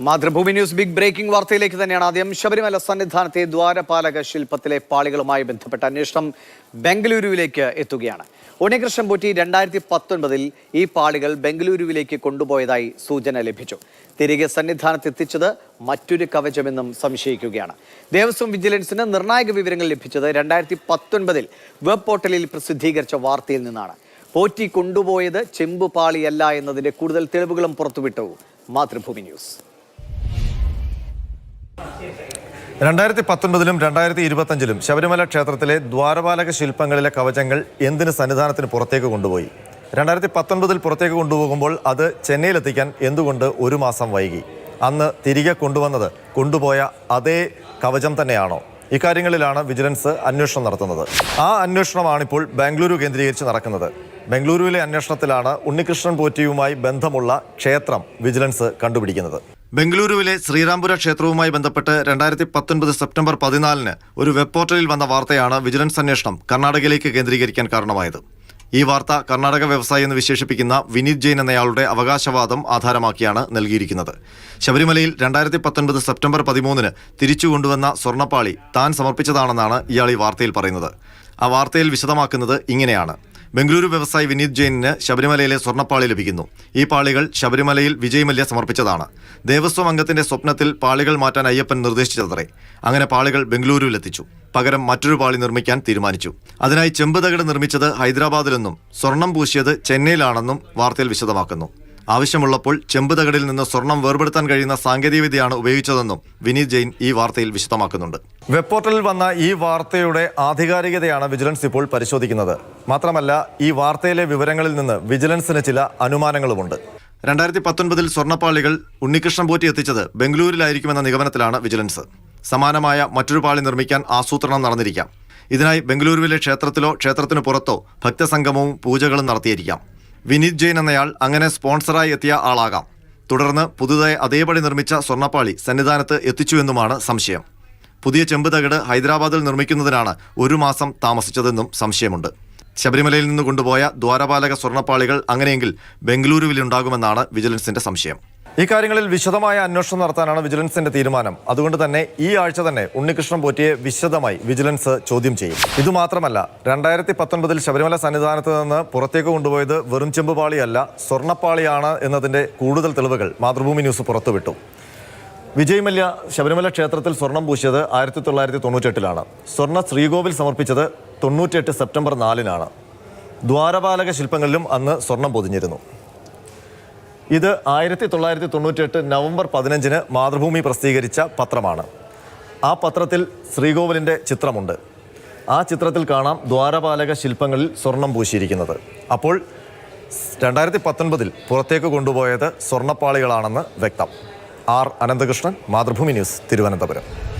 Mathrubhumi news big breaking വാർത്തയിലേക്ക് തന്നെയാണ് ആദ്യം ശബരിമല സന്നിധാനത്തെ ദ്വാരപാലക ശില്പത്തിലെ പാളികളുമായി ബന്ധപ്പെട്ട അന്വേഷണം ബംഗളൂരുവിലേക്ക് എത്തുകയാണ്. ഉണ്ണികൃഷ്ണൻ പോറ്റി രണ്ടായിരത്തി പത്തൊൻപതിൽ ഈ പാളികൾ ബംഗളൂരുവിലേക്ക് കൊണ്ടുപോയതായി സൂചന ലഭിച്ചു. തിരികെ സന്നിധാനത്ത് എത്തിച്ചത് മറ്റൊരു കവചമെന്നും സംശയിക്കുകയാണ്. ദേവസ്വം വിജിലൻസിന് നിർണായക വിവരങ്ങൾ ലഭിച്ചത് രണ്ടായിരത്തി പത്തൊൻപതിൽ വെബ് പോർട്ടലിൽ പ്രസിദ്ധീകരിച്ച വാർത്തയിൽ നിന്നാണ്. പോറ്റി കൊണ്ടുപോയത് ചെമ്പുപാളിയല്ല എന്നതിന്റെ കൂടുതൽ തെളിവുകളും പുറത്തുവിട്ടു. മാതൃഭൂമി ന്യൂസ്. രണ്ടായിരത്തി പത്തൊൻപതിലും രണ്ടായിരത്തി ഇരുപത്തഞ്ചിലും ശബരിമല ക്ഷേത്രത്തിലെ ദ്വാരപാലക ശില്പങ്ങളിലെ കവചങ്ങൾ എന്തിന് സന്നിധാനത്തിന് പുറത്തേക്ക് കൊണ്ടുപോയി? രണ്ടായിരത്തി പത്തൊൻപതിൽ പുറത്തേക്ക് കൊണ്ടുപോകുമ്പോൾ അത് ചെന്നൈയിലെത്തിക്കാൻ എന്തുകൊണ്ട് ഒരു മാസം വൈകി? അന്ന് തിരികെ കൊണ്ടുവന്നത് കൊണ്ടുപോയ അതേ കവചം തന്നെയാണോ? ഇക്കാര്യങ്ങളിലാണ് വിജിലൻസ് അന്വേഷണം നടത്തുന്നത്. ആ അന്വേഷണമാണിപ്പോൾ ബാംഗ്ലൂരു കേന്ദ്രീകരിച്ച് നടക്കുന്നത്. ബംഗളൂരുവിലെ അന്വേഷണത്തിലാണ് ഉണ്ണികൃഷ്ണൻ പോറ്റിയുമായി ബന്ധമുള്ള ക്ഷേത്രം വിജിലൻസ് കണ്ടുപിടിക്കുന്നത്. ബംഗളൂരുവിലെ ശ്രീരാംപുര ക്ഷേത്രവുമായി ബന്ധപ്പെട്ട് രണ്ടായിരത്തി പത്തൊൻപത് സെപ്റ്റംബർ പതിനാലിന് ഒരു വെബ് പോർട്ടലിൽ വന്ന വാർത്തയാണ് വിജിലൻസ് അന്വേഷണം കർണാടകയിലേക്ക് കേന്ദ്രീകരിക്കാൻ കാരണമായത്. ഈ വാർത്ത കർണാടക വ്യവസായി എന്ന് വിശേഷിപ്പിക്കുന്ന വിനീത് ജെയിൻ എന്നയാളുടെ അവകാശവാദം ആധാരമാക്കിയാണ് നൽകിയിരിക്കുന്നത്. ശബരിമലയിൽ രണ്ടായിരത്തി പത്തൊൻപത് സെപ്റ്റംബർ പതിമൂന്നിന് തിരിച്ചു കൊണ്ടുവന്ന സ്വർണപ്പാളി താൻ സമർപ്പിച്ചതാണെന്നാണ് ഇയാൾ ഈ വാർത്തയിൽ പറയുന്നത്. ആ വാർത്തയിൽ വിശദമാക്കുന്നത് ഇങ്ങനെയാണ്. ബംഗളൂരു വ്യവസായി വിനീത് ജെയിനിന് ശബരിമലയിലെ സ്വർണപ്പാളി ലഭിക്കുന്നു. ഈ പാളികൾ ശബരിമലയിൽ വിജയ് മല്യ സമർപ്പിച്ചതാണ്. ദേവസ്വം അംഗത്തിന്റെ സ്വപ്നത്തിൽ പാളികൾ മാറ്റാൻ അയ്യപ്പൻ നിർദ്ദേശിച്ചത്രേ അങ്ങനെ പാളികൾ ബംഗളൂരുവിലെത്തിച്ചു. പകരം മറ്റൊരു പാളി നിർമ്മിക്കാൻ തീരുമാനിച്ചു. അതിനായി ചെമ്പുതകട് നിർമ്മിച്ചത് ഹൈദരാബാദിലെന്നും സ്വർണം പൂശിയത് ചെന്നൈയിലാണെന്നും വാർത്തയിൽ വിശദമാക്കുന്നു. ആവശ്യമുള്ളപ്പോൾ ചെമ്പുതകടിൽ നിന്ന് സ്വർണം വേർപെടുത്താൻ കഴിയുന്ന സാങ്കേതികവിദ്യയാണ് ഉപയോഗിച്ചതെന്നും വിനീത് ജെയിൻ ഈ വാർത്തയിൽ വിശദമാക്കുന്നുണ്ട്. വെബ് പോർട്ടലിൽ വന്ന ഈ വാർത്തയുടെ ആധികാരികതയാണ് വിജിലൻസ് ഇപ്പോൾ പരിശോധിക്കുന്നത്. മാത്രമല്ല ഈ വാർത്തയിലെ വിവരങ്ങളിൽ നിന്ന് വിജിലൻസിന് ചില അനുമാനങ്ങളുമുണ്ട്. രണ്ടായിരത്തി പത്തൊൻപതിൽ സ്വർണപ്പാളികൾ ഉണ്ണികൃഷ്ണൻ പോറ്റി എത്തിച്ചത് ബംഗളൂരിലായിരിക്കുമെന്ന നിഗമനത്തിലാണ് വിജിലൻസ്. സമാനമായ മറ്റൊരു പാളി നിർമ്മിക്കാൻ ആസൂത്രണം നടന്നിരിക്കാം. ഇതിനായി ബംഗളൂരുവിലെ ക്ഷേത്രത്തിലോ ക്ഷേത്രത്തിനു പുറത്തോ ഭക്തസംഗമവും പൂജകളും നടത്തിയിരിക്കാം. വിനീത് ജെയിൻ എന്നയാൾ അങ്ങനെ സ്പോൺസറായി എത്തിയ ആളാകാം. തുടർന്ന് പുതുതായി അതേപടി നിർമ്മിച്ച സ്വർണപ്പാളി സന്നിധാനത്ത് എത്തിച്ചുവെന്നുമാണ് സംശയം. പുതിയ ചെമ്പ് തകിട് ഹൈദരാബാദിൽ നിർമ്മിക്കുന്നതിനാണ് ഒരു മാസം താമസിച്ചതെന്നും സംശയമുണ്ട്. ശബരിമലയിൽ നിന്ന് കൊണ്ടുപോയ ദ്വാരപാലക സ്വർണപ്പാളികൾ അങ്ങനെയെങ്കിൽ ബംഗളൂരുവിലുണ്ടാകുമെന്നാണ് വിജിലൻസിന്റെ സംശയം. ഇക്കാര്യങ്ങളിൽ വിശദമായ അന്വേഷണം നടത്താനാണ് വിജിലൻസിന്റെ തീരുമാനം. അതുകൊണ്ട് തന്നെ ഈ ആഴ്ച തന്നെ ഉണ്ണികൃഷ്ണൻ പോറ്റിയെ വിശദമായി വിജിലൻസ് ചോദ്യം ചെയ്യും. ഇതുമാത്രമല്ല രണ്ടായിരത്തി പത്തൊൻപതിൽ ശബരിമല സന്നിധാനത്ത് നിന്ന് പുറത്തേക്ക് കൊണ്ടുപോയത് വെറും ചെമ്പുപാളിയല്ല സ്വർണപ്പാളിയാണ് എന്നതിന്റെ കൂടുതൽ തെളിവുകൾ മാതൃഭൂമി ന്യൂസ് പുറത്തുവിട്ടു. വിജയ് മല്യ ശബരിമല ക്ഷേത്രത്തിൽ സ്വർണം പൂശിയത് ആയിരത്തി തൊള്ളായിരത്തി തൊണ്ണൂറ്റെട്ടിലാണ് സ്വർണ ശ്രീകോവിൽ സമർപ്പിച്ചത് തൊണ്ണൂറ്റെട്ട് സെപ്റ്റംബർ നാലിനാണ്. ദ്വാരപാലക ശില്പങ്ങളിലും അന്ന് സ്വർണം പൊതിഞ്ഞിരുന്നു. ഇത് ആയിരത്തി തൊള്ളായിരത്തി തൊണ്ണൂറ്റിയെട്ട് നവംബർ പതിനഞ്ചിന് മാതൃഭൂമി പ്രസിദ്ധീകരിച്ച പത്രമാണ്. ആ പത്രത്തിൽ ശ്രീകോവിലിന്റെ ചിത്രമുണ്ട്. ആ ചിത്രത്തിൽ കാണാം ദ്വാരപാലക ശില്പങ്ങളിൽ സ്വർണം പൂശിയിരിക്കുന്നത്. അപ്പോൾ രണ്ടായിരത്തി പത്തൊൻപതിൽ പുറത്തേക്ക് കൊണ്ടുപോയത് സ്വർണപ്പാളികളാണെന്ന് വ്യക്തം. R Ananthakrishnan Mathrubhumi news Thiruvananthapuram.